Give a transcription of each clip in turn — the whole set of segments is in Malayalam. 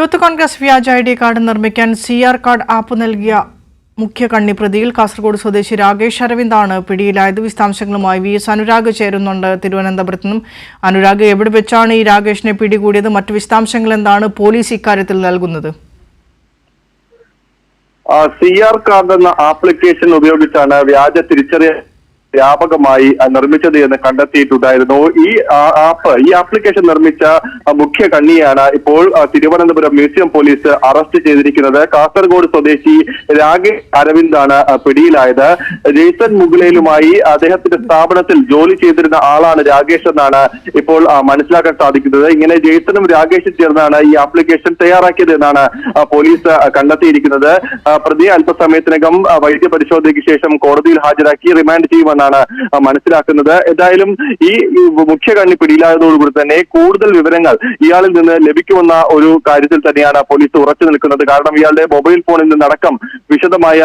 യൂത്ത് കോൺഗ്രസ് വ്യാജ ഐ ഡി കാർഡ് നിർമ്മിക്കാൻ സി ആർ കാർഡ് ആപ്പ് നൽകിയ മുഖ്യ കണ്ണി പ്രതിയിൽ കാസർഗോഡ് സ്വദേശി രാകേഷ് അരവിന്ദാണ് പിടിയിലായത്. വിശദാംശങ്ങളുമായി വി എസ് അനുരാഗ് ചേരുന്നുണ്ട്. തിരുവനന്തപുരത്ത് നിന്നും അനുരാഗ് എവിടെ വെച്ചാണ് ഈ രാകേഷിനെ പിടികൂടിയത്? മറ്റു വിശദാംശങ്ങൾ എന്താണ് പോലീസ് ഇക്കാര്യത്തിൽ നൽകുന്നത്? സി ആർ കാർഡ് എന്ന ആപ്ലിക്കേഷൻ ഉപയോഗിച്ചാണ് വ്യാജ തിരിച്ചറിയൽ വ്യാപകമായി നിർമ്മിച്ചത് എന്ന് കണ്ടെത്തിയിട്ടുണ്ടായിരുന്നു. ഈ ആപ്പ് ഈ ആപ്ലിക്കേഷൻ നിർമ്മിച്ച മുഖ്യ കണ്ണിയാണ് ഇപ്പോൾ തിരുവനന്തപുരം മ്യൂസിയം പോലീസ് അറസ്റ്റ് ചെയ്തിരിക്കുന്നത്. കാസർഗോഡ് സ്വദേശി രാകേഷ് അരവിന്ദാണ് പിടിയിലായത്. ജെയ്സൺ മുഗളയിലുമായി അദ്ദേഹത്തിന്റെ സ്ഥാപനത്തിൽ ജോലി ചെയ്തിരുന്ന ആളാണ് രാകേഷ് എന്നാണ് ഇപ്പോൾ മനസ്സിലാക്കാൻ സാധിക്കുന്നത്. ഇങ്ങനെ ജെയ്സണും രാകേഷും ചേർന്നാണ് ഈ ആപ്ലിക്കേഷൻ തയ്യാറാക്കിയത് എന്നാണ് പോലീസ് കണ്ടെത്തിയിരിക്കുന്നത്. പ്രതി അല്പസമയത്തിനകം ആ, വൈദ്യ പരിശോധനയ്ക്ക് ശേഷം കോടതിയിൽ ഹാജരാക്കി റിമാൻഡ് ചെയ്യുമെന്നാണ് ആ, മനസ്സിലാക്കുന്നത്. എന്തായാലും ഈ മുഖ്യ കണ്ണി പിടിയിലായതോടുകൂടി തന്നെ കൂടുതൽ വിവരങ്ങൾ ഇയാളിൽ നിന്ന് ലഭിക്കുമെന്ന ഒരു കാര്യത്തിൽ തന്നെയാണ് പോലീസ് ഉറച്ചു നിൽക്കുന്നത്. കാരണം ഇയാളുടെ മൊബൈൽ ഫോണിൽ നിന്നടക്കം വിശദമായ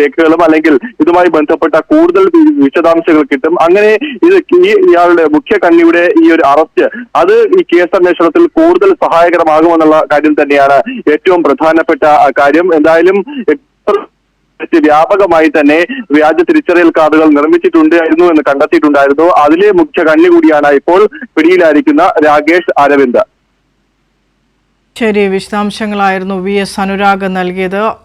രേഖകളും അല്ലെങ്കിൽ ഇതുമായി ബന്ധപ്പെട്ട കൂടുതൽ വിശദാംശങ്ങൾ കിട്ടും. അങ്ങനെ ഇത് ഈ ഇയാളുടെ മുഖ്യ കണ്ണിയുടെ ഈ ഒരു അറസ്റ്റ് അത് ഈ കേസ് അന്വേഷണത്തിൽ കൂടുതൽ സഹായകരമാകുമെന്നുള്ള കാര്യം തന്നെയാണ് ഏറ്റവും പ്രധാനപ്പെട്ട കാര്യം. എന്തായാലും വ്യാപകമായി തന്നെ വ്യാജ തിരിച്ചറിയൽ കാർഡുകൾ നിർമ്മിച്ചിട്ടുണ്ടായിരുന്നു എന്ന് കണ്ടെത്തിയിട്ടുണ്ടായിരുന്നു. അതിലെ മുഖ്യ കണ്ണി കൂടിയാണ് ഇപ്പോൾ പിടിയിലായിരിക്കുന്ന രാകേഷ് അരവിന്ദ്. ശരി വിശദാംശങ്ങളായിരുന്നു വി എസ് അനുരാഗ് നൽകിയത്.